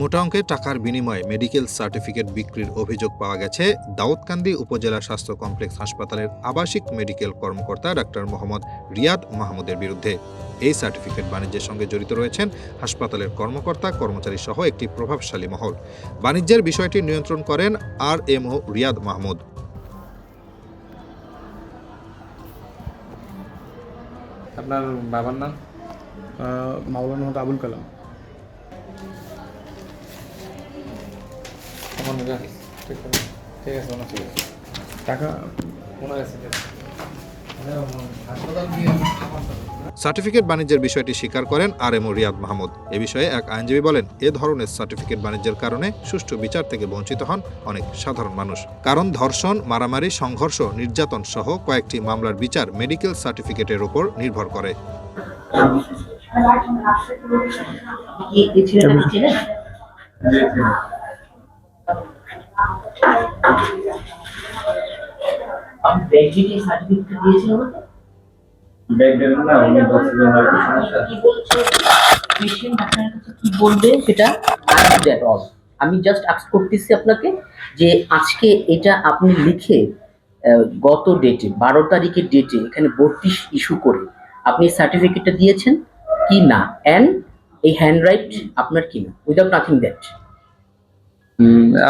মোটা অঙ্কের টাকার বিনিময়ে মেডিকেল সার্টিফিকেট বিক্রির অভিযোগ পাওয়া গেছে দাউদকান্দি উপজেলা স্বাস্থ্য কমপ্লেক্স হাসপাতালের আবাসিক মেডিকেল কর্মকর্তা ডাক্তার মোহাম্মদ রিয়াদ মাহমুদের বিরুদ্ধে। এই সার্টিফিকেট বাণিজ্যের সঙ্গে জড়িত রয়েছেন হাসপাতালের কর্মকর্তা কর্মচারী সহ একটি প্রভাবশালী মহল। বাণিজ্যের বিষয়টি নিয়ন্ত্রণ করেন আর এমও রিয়াদ মাহমুদ। আপনার বাবার নাম? মাওলানা মোহাম্মদ আবুল কালাম। ঠিক আছে? ঠিক আছে ঠিক আছে টাকা? আছে। সার্টিফিকেট বাণিজ্যের বিষয়টি স্বীকার করেন আর এমও রিয়াদ মাহমুদ। এ বিষয়ে এক আইনজীবী বলেন এ ধরনের সার্টিফিকেট বাণিজ্যের কারণে সুষ্ঠু বিচার থেকে বঞ্চিত হন অনেক সাধারণ মানুষ। কারণ ধর্ষণ মারামারি সংঘর্ষ নির্যাতন সহ কয়েকটি মামলার বিচার মেডিকেল সার্টিফিকেটের উপর নির্ভর করে। কি এই ছেলেটাকে চেনেন? আপনি ব্যাংকে সার্টিফিকেট দিয়েছেন আমাকে ব্যাগডের না উনি বলছিলেন হয়তো সমস্যা কি বলছে? পেশেন্ট আপনার কাছে কি বলবে সেটা? দ্যাট অল আমি জাস্ট আস্ক করতেছি আপনাকে যে আজকে এটা আপনি লিখে গত ডেটে বারো তারিখের ডেটে এখানে ভর্তি ইস্যু করে আপনি সার্টিফিকেটটা দিয়েছেন কি না? অ্যান্ড এই হ্যান্ড রাইট আপনার কি না? উইদাউট নাথিং দ্যাট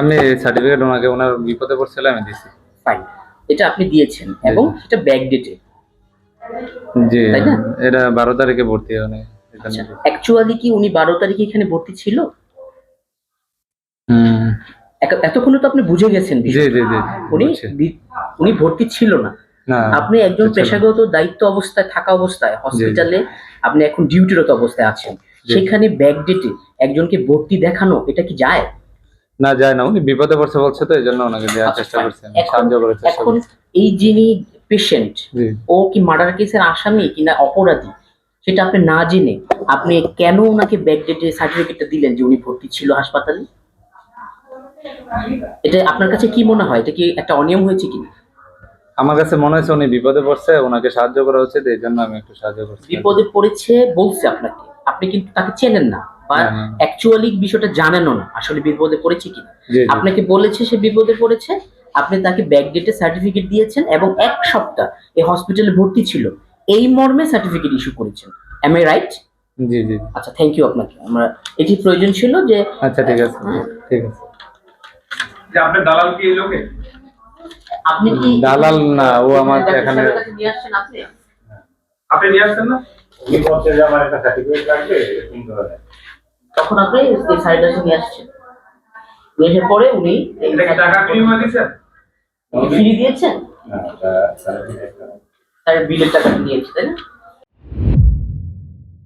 আমি সার্টিফিকেট ওনাকে ওনার বিপদে পড়ছিল আমি দিছি। ফাইন এটা আপনি দিয়েছেন এবং সেটা ব্যাক ডেটে জি তাই না? এটা বারো তারিখে ভর্তি হয় আচ্ছা অ্যাকচুয়ালি কি উনি বারো তারিখে এখানে ভর্তি ছিল? এতক্ষণে তো আপনি বুঝে গেছেন উনি উনি ভর্তি ছিল না। আপনি একজন পেশাগত দায়িত্ব অবস্থায় থাকা অবস্থায় হসপিটালে আপনি এখন ডিউটিরত অবস্থায় আছেন। সেখানে ব্যাক ডেটে একজনকে ভর্তি দেখানো এটা কি যায়? না যায় না উনি বিপদে পড়ছে বলছে তো এই জন্য ওনাকে দেওয়ার আচ্ছা, চেষ্টা. করছেন সাহায্য করার চেষ্টা এখন এই যিনি পেশেন্ট ও কি মার্ডার কেসের আসামি কিনা অপরাধী সেটা আপনি না জেনে আপনি কেন ওনাকে ব্যাক ডেটে সার্টিফিকেটটা দিলেন যে উনি ভর্তি ছিল হাসপাতালে? এটা আপনার কাছে কি মনে হয়? এটা কি একটা অনিয়ম হয়েছে কিনা? আমার কাছে মনে হয়েছে উনি বিপদে পড়ছে ওনাকে সাহায্য করা উচিত এই জন্য আমি একটু সাহায্য করছি। বিপদে পড়েছে বলছে আপনাকে আপনি কিন্তু তাকে চেনেন না। বা। অ্যাকচুয়ালি বিষয়টা জানেনও না আসলে বিপদে পড়েছে জি আপনাকে বলেছে সে বিপদে পড়েছে আপনি তাকে ব্যাক ডেটে সার্টিফিকেট দিয়েছেন এবং এক সপ্তাহ এই হসপিটালে ভর্তি ছিল এই মর্মে সার্টিফিকেট ইস্যু করেছেন। এম আই রাইট জি জি। আচ্ছা থ্যাংক ইউ আপনাকে। আমরা এটি প্রয়োজন ছিল যে আচ্ছা ঠিক আছে। ঠিক আছে। যে আপনার দালাল কি এই লোকে? আপনি কি দালাল না, ও আমার এখানে- নিয়ে আসছেন আপনি? আপনি নিয়ে আসছেন না? উনি বলছে যে আমার একটা সার্টিফিকেট লাগবে? এরকম ধরনের। তখন আপনি এই সাইডাসে নিয়ে আসছেন। নিয়ে আসার পরে উনি ফ্রি দিয়েছেন? না, এটা সার্টিফিকেট তার বিলের টাকা দিয়েছে তাই না?